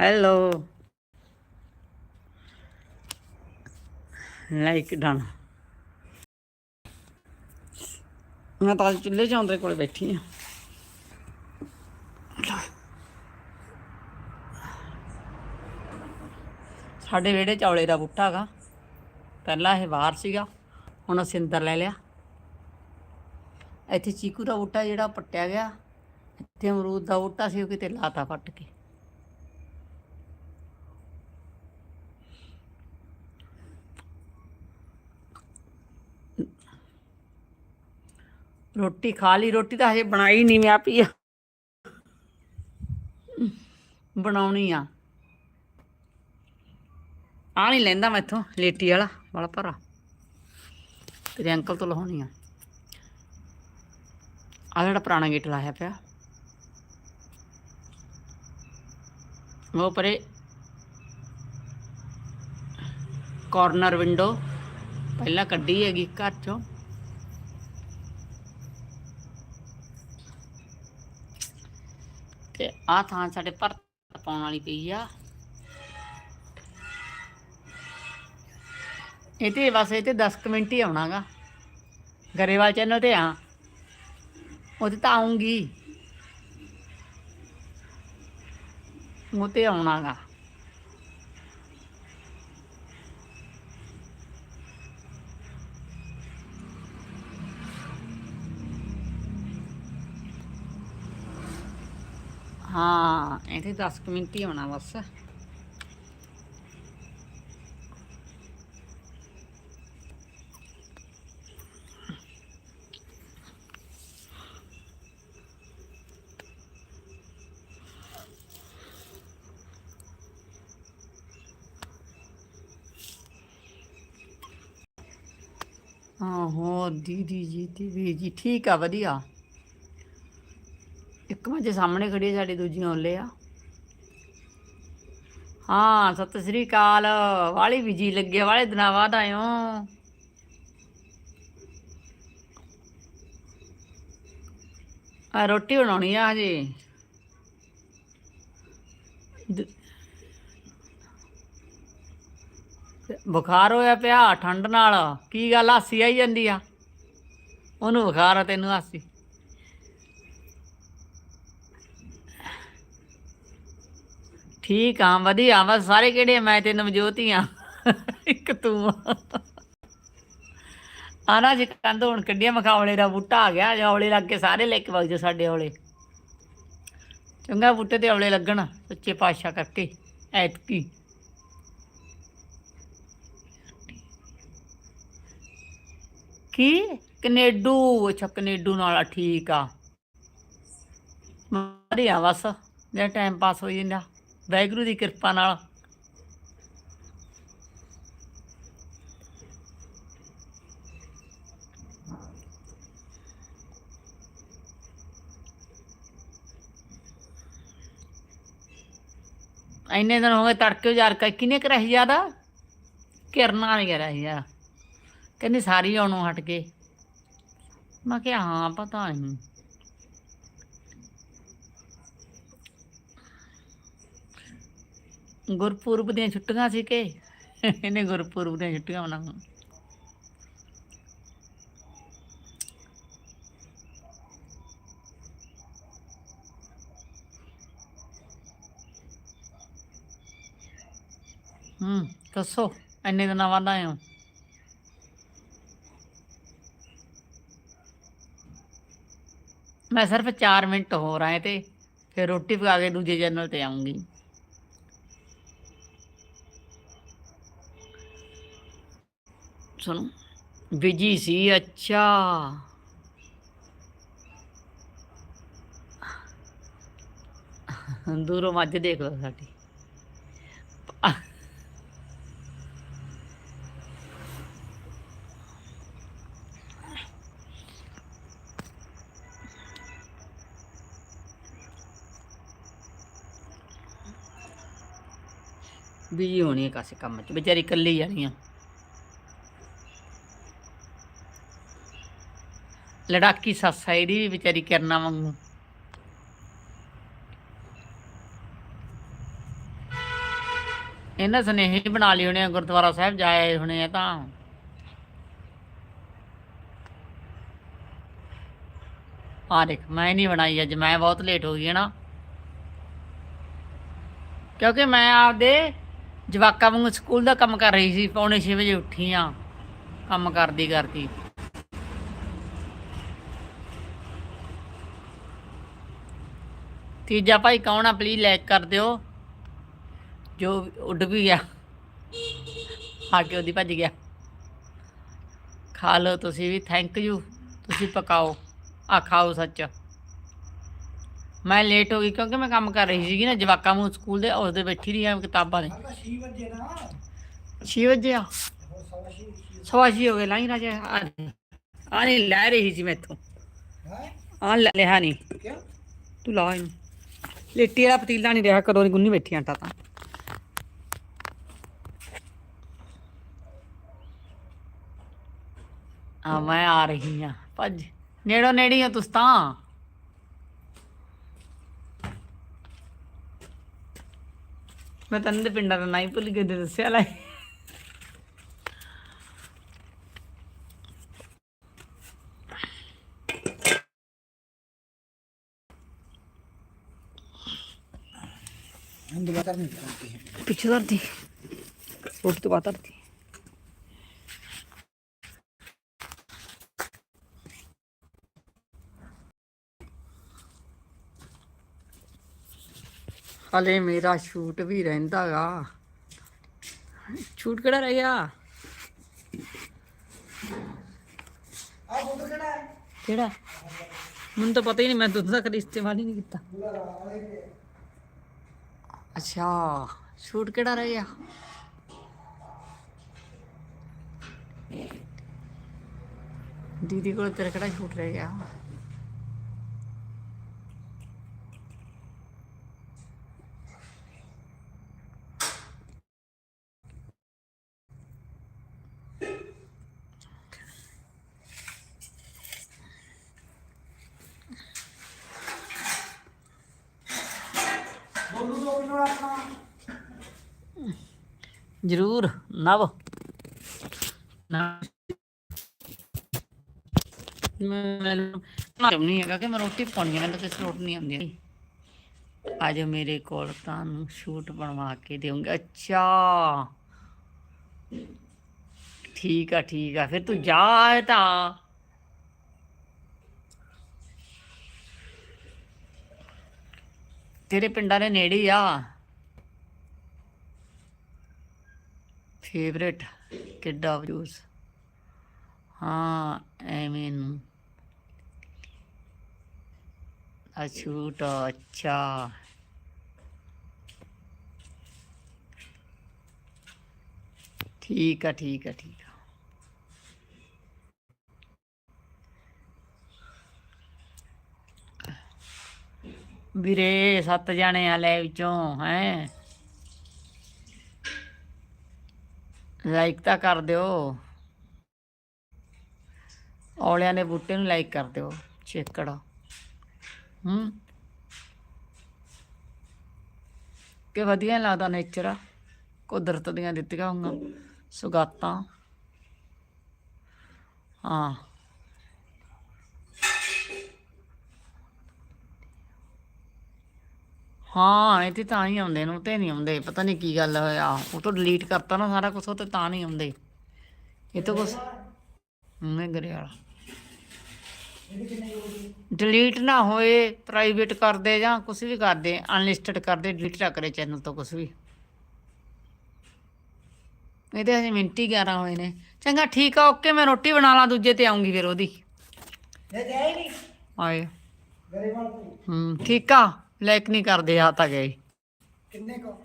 Hello like done ਮੈਂ ਤਾਂ ਅੱਜ ਚੁੱਲ੍ਹੇ ਚੌਂਦੇ ਕੋਲ ਬੈਠੀ ਆ। ਸਾਡੇ ਵਿਹੜੇ ਚੌਲੇ ਦਾ ਬੂਟਾ ਹੈਗਾ ਪਹਿਲਾਂ ਇਹ ਬਾਹਰ ਸੀਗਾ, ਹੁਣ ਅਸੀਂ ਅੰਦਰ ਲੈ ਲਿਆ। ਇੱਥੇ ਚੀਕੂ ਦਾ ਬੂਟਾ ਜਿਹੜਾ ਪੱਟਿਆ ਗਿਆ। ਇੱਥੇ ਅਮਰੂਦ ਦਾ ਬੂਟਾ ਸੀ, ਉਹ ਕਿਤੇ ਲਾਤਾ ਪੱਟ ਕੇ। ਰੋਟੀ ਖਾ ਲਈ, ਰੋਟੀ ਤਾਂ ਹਜੇ ਬਣਾਈ ਨਹੀਂ ਮੈਂ ਪਈ ਬਣਾਉਣੀ ਆ। ਆ ਨਹੀਂ ਲੈਂਦਾ ਮੈਂ ਮੈਥੋਂ ਲੇਟੀ ਵਾਲਾ ਵਾਲਾ ਭਰਾ। ਤੇਰੇ ਅੰਕਲ ਤੋਂ ਲਹਾਉਣੀ ਆ। ਆ ਜਿਹੜਾ ਪੁਰਾਣਾ ਗੇਟ ਲਾਇਆ ਪਿਆ। ਉਹ ਪਰੇ ਕਾਰਨਰ ਵਿੰਡੋ ਪਹਿਲਾਂ ਕੱਢੀ ਹੈਗੀ ਘਰ ਚੋਂ ਤੇ ਆ ਥਾਂ ਸਾਡੇ ਭਰਤ ਪਾਉਣ ਵਾਲੀ ਪਈ ਆ। ਇਹ ਤੇ ਬਸ ਇਹ ਤੇ 10 ਕੁ ਮਿੰਟ ਹੀ ਆਉਣਾਗਾ। ਗਰੇਵਾਲ ਚੈਨਲ ਤੇ ਆ। ਉਹਦੇ ਤਾਂ ਆਉਂਗੀ ਉਹ ਤੇ ਆਉਣਾਗਾ। ਹਾਂ, ਇੱਥੇ ਤੇ 10 ਕੁ ਮਿੰਟ ਹੀ ਆਉਣਾ ਬਸ। ਆਹੋ, ਦੀਦੀ ਜੀ ਦੀਦੀ ਜੀ, ਠੀਕ ਆ ਵਧੀਆ। ਇੱਕ ਮੱਝ ਸਾਹਮਣੇ ਖੜੀ ਆ ਸਾਡੀ ਦੂਜੀ ਔਲੇ ਆ। ਹਾਂ, ਸਤਿ ਸ੍ਰੀ ਅਕਾਲ। ਵਾਲੀ ਬਿਜ਼ੀ ਲੱਗੇ, ਵਾਲੇ ਦਿਨਾਂ ਬਾਅਦ ਆਇਓ ਆ, ਰੋਟੀ ਬਣਾਉਣੀ ਆ ਹਜੇ? ਬੁਖਾਰ ਹੋਇਆ ਪਿਆ, ਠੰਡ ਨਾਲ। ਕੀ ਗੱਲ ਹਾਸੀ ਆਈ ਜਾਂਦੀ ਆ? ਉਹਨੂੰ ਬੁਖਾਰ ਆ, ਤੈਨੂੰ ਹਾਸੀ। ਠੀਕ ਆ, ਵਧੀਆ ਬਸ ਸਾਰੇ ਕਿਹੜੇ ਮੈਂ ਤੇ ਨਵਜੋਤ ਹੀ ਆ। ਇੱਕ ਤੂੰ ਆ। ਆਣਾ ਜੀ ਕੰਧ ਹੁਣ ਕੱਢਿਆ, ਮਖਾਵਲੇ ਦਾ ਬੂਟਾ ਆ ਗਿਆ ਔਲੇ ਲੱਗ ਕੇ ਸਾਰੇ ਲੈ ਕੇ ਵਗ ਜਾ ਸਾਡੇ ਔਲੇ। ਚੰਗਾ ਬੂਟੇ ਤੇ ਔਲੇ ਲੱਗਣ, ਸੱਚੇ ਪਾਤਸ਼ਾਹ ਕਰਕੇ, ਐਤਕੀ। ਕੀ? ਕਨੇਡੂ, ਅੱਛਾ, ਕਨੇਡੂ ਨਾਲ ਠੀਕ ਆ। ਵਧੀਆ ਬਸ ਜੇ ਟਾਈਮ ਪਾਸ ਹੋ ਜਾਂਦਾ। ਵਾਹਿਗੁਰੂ ਦੀ ਕਿਰਪਾ ਨਾਲ। ਇੰਨੇ ਦਿਨ ਹੋ ਗਏ ਤੜਕੇ ਉਜਾਰ ਕੇ ਕਿਨੇ ਕਰਾਈ ਜ਼ਿਆਦਾ ਕਿਰਨਾ ਨਹੀਂ ਕਰਾਈ ਯਾਰ ਕਹਿੰਦੀ ਸਾਰੀ ਆਉਣੋਂ ਹਟ ਗਏ ਮੈਂ ਕਿਹਾ, ਹਾਂ, ਪਤਾ ਨਹੀਂ। ਗੁਰਪੁਰਬ ਦੀਆਂ ਛੁੱਟੀਆਂ ਸੀ ਕਿ? ਇਹਨੇ ਗੁਰਪੁਰਬ ਦੀਆਂ ਛੁੱਟੀਆਂ ਮਨਾਉਣ ਹੂੰ, ਦੱਸੋ, ਇੰਨੇ ਦਿਨਾਂ ਬਾਅਦ ਆਏ ਹੋ? ਮੈਂ ਸਿਰਫ 4 ਮਿੰਟ ਹੋਰ ਆਏ ਤੇ ਫਿਰ ਰੋਟੀ ਪਕਾ ਕੇ ਦੂਜੇ ਚੈਨਲ ਤੇ ਆਉਂਗੀ ਸੁਣੋ। ਬਿਜ਼ੀ ਸੀ, ਅੱਛਾ। ਦੂਰੋਂ ਮੱਝ ਦੇਖ ਲਓ ਸਾਡੀ। ਬਿਜ਼ੀ ਹੋਣੀ ਹੈ ਕਾਸੇ ਕੰਮ 'ਚ, ਵਿਚਾਰੀ ਇਕੱਲੀ ਜਾਣੀ ਆ। ਲੜਾਕੀ ਸੱਸ ਆ, ਇਹਦੀ ਵੀ ਵਿਚਾਰੀ ਕਰਨਾ ਵਾਂਗੂ। ਇਹਨਾਂ ਸੁਨੇਹੇ ਬਣਾ ਲਈ ਹੋਣੇ ਆ, ਗੁਰਦੁਆਰਾ ਸਾਹਿਬ ਜਾਏ ਹੋਣੇ ਆ ਤਾਂ। ਆ ਦੇਖ, ਮੈਂ ਨਹੀਂ ਬਣਾਈ ਅੱਜ, ਮੈਂ ਬਹੁਤ ਲੇਟ ਹੋ ਗਈ ਹਾਂ ਨਾ। ਕਿਉਂਕਿ ਮੈਂ ਆਪਦੇ ਜਵਾਕਾਂ ਵਾਂਗੂ ਸਕੂਲ ਦਾ ਕੰਮ ਕਰ ਰਹੀ ਸੀ, ਪੌਣੇ 6 ਵਜੇ ਉੱਠੀ ਆ, ਕੰਮ ਕਰਦੀ ਕਰਦੀ ਤੀਜਾ ਭਾਈ ਕੌਣ ਆ? ਪਲੀਜ਼ ਲਾਈਕ ਕਰ ਦਿਓ। ਜੋ ਉੱਡ ਵੀ ਗਿਆ। ਆ ਕੇ ਉਹਦੀ ਭੱਜ ਗਿਆ। ਖਾ ਲਓ ਤੁਸੀਂ ਵੀ ਥੈਂਕ ਯੂ ਤੁਸੀਂ ਪਕਾਓ। ਆ ਖਾਓ ਸੱਚ। ਮੈਂ ਲੇਟ ਹੋ ਗਈ ਕਿਉਂਕਿ ਮੈਂ ਕੰਮ ਕਰ ਰਹੀ ਸੀਗੀ ਨਾ ਜਵਾਕਾਂ ਨੂੰ ਸਕੂਲ ਦੇ ਉਸ ਦੇ ਬੈਠੀ ਰਹੀ ਆ ਕਿਤਾਬਾਂ ਨੇ। 6 ਵਜੇ ਆ? ਸਵਾ ਛੇ ਹੋ ਗਏ ਲਾਈ ਰਾਜਾ। ਆ ਆ ਨਹੀਂ ਲੈ ਰਹੀ ਸੀ ਮੈਥੋਂ। ਆ ਲੈ ਲਿਆ ਨਹੀਂ। ਤੂੰ ਲਾ ਇਹਨੂੰ। ਲੇਟੀ ਵਾਲਾ ਪਤੀਲਾ ਨਹੀਂ ਰਿਹਾ, ਕਦੋਂ ਦੀ ਗੁੰਨੀ ਬੈਠੀ ਆਟਾ ਤਾਂ। ਆ ਮੈਂ ਆ ਰਹੀ ਆ, ਭੱਜ। ਨੇੜੋ ਨੇੜੀ ਆ ਤੁਸੀਂ ਤਾਂ। ਮੈਂ ਤੈਨੂੰ ਪਿੰਡਾਂ ਦਾ ਨਾਂ ਭੁੱਲ ਗਏ ਦੱਸਿਆ ਲੈ हम दोबारा नहीं करते हैं ਪਿੱਛੇ ਧਰਦੀ ਰੋਟੀ ਤੋਂ ਬਾਅਦ ਧਰਦੀ ਹਲੇ ਮੇਰਾ ਸ਼ੂਟ ਵੀ ਰਹਿੰਦਾਗਾ ਸ਼ੂਟ ਕਿਹੜਾ ਰਹਿ ਗਿਆ आप वो तो केड़ा है ਕਿਹੜਾ ਮੈਨੂੰ ਤਾਂ ਪਤਾ ਹੀ ਨਹੀਂ ਮੈਂ ਦੁੱਧ ਦਾ ਕਦੇ ਇਸਤੇਮਾਲ ਹੀ ਨਹੀਂ ਕੀਤਾ ਅੱਛਾ ਸ਼ੂਟ ਕਿਹੜਾ ਰਹਿ ਗਿਆ? ਦੀਦੀ ਕੋਲ ਤੇਰਾ ਕਿਹੜਾ ਸ਼ੂਟ ਰਹਿ ਗਿਆ? ਜ਼ਰੂਰ, ਨਵ। ਮੈਨੂੰ ਨਹੀਂ ਹੈਗਾ ਕਿ ਮੈਂ ਰੋਟੀ ਪਾਉਣੀ ਹੈ ਤੇ ਰੋਟ ਨਹੀਂ ਆਉਂਦੀ ਅੱਜ ਮੇਰੇ ਕੋਲ, ਤੁਹਾਨੂੰ ਸ਼ੂਟ ਬਣਵਾ ਕੇ ਦੇਵਾਂਗੇ। ਅੱਛਾ। ਠੀਕ ਆ ਠੀਕ ਆ, ਫਿਰ ਤੂੰ ਜਾ ਤਾਂ। ਤੇਰੇ ਪਿੰਡਾਂ ਦੇ ਨੇੜੇ ਆ। ਫੇਵਰੇਟ ਕਿੱਡਾ ਜੂਸ ਹਾਂ, ਐਵੇਂ ਨੂੰ। ਅਛੂਟ ਅੱਛਾ। ਠੀਕ ਆ ਠੀਕ ਆ, ਠੀਕ ਵੀਰੇ, ਸੱਤ ਜਾਣੇ ਆ ਲੈ ਵਿੱਚੋਂ, ਹੈ। ਲਾਈਕ ਤਾਂ ਕਰ ਦਿਓ। ਔਲਿਆਂ ਦੇ ਬੂਟੇ ਨੂੰ ਲਾਈਕ ਕਰ ਦਿਓ ਚੇਕੜ ਹੂੰ। ਕਿ ਵਧੀਆ ਲੱਗਦਾ ਨੇਚਰ ਕੁਦਰਤ ਦੀਆਂ ਦਿੱਤੀਆਂ ਹੋਈਆਂ ਸੁਗਾਤਾਂ। ਹਾਂ। ਹਾਂ ਇਹ ਤੇ ਤਾਂ ਹੀ ਆਉਂਦੇ ਨੇ ਉਹ ਤੇ ਨਹੀਂ ਆਉਂਦੇ। ਪਤਾ ਨਹੀਂ ਕੀ ਗੱਲ ਹੋਇਆ। ਉਹ ਤੋਂ ਡਿਲੀਟ ਕਰਤਾ ਨਾ ਸਾਰਾ ਕੁਝ ਉਹ ਤੇ ਤਾਂ ਨਹੀਂ ਆਉਂਦੇ। ਇਹ ਤਾਂ ਕੁਝ ਮੈਂ ਗਰੇ ਵਾਲਾ ਡਿਲੀਟ ਨਾ ਹੋਏ ਪ੍ਰਾਈਵੇਟ ਕਰਦੇ ਜਾਂ ਕੁਝ ਵੀ ਕਰਦੇ ਅਨਲਿਸਟਡ ਕਰਦੇ ਡਿਲੀਟ ਨਾ ਕਰੇ ਚੈਨਲ ਤੋਂ ਕੁਝ ਵੀ। ਇਹਦੇ ਹਜੇ ਮਿੰਟ ਹੀ 11 ਹੋਏ ਨੇ। ਚੰਗਾ ਠੀਕ ਆ ਓਕੇ ਮੈਂ ਰੋਟੀ ਬਣਾ ਲਾਂ ਦੂਜੇ ਤੇ ਆਉਂਗੀ ਫਿਰ ਉਹਦੀ। ਆਏ। ਹੂੰ ਠੀਕ ਆ। ਲਾਈਕ ਨਹੀਂ ਕਰਦੇ ਆ ਤਾਂ ਗਏ। ਕਿੰਨੇ ਕੋ?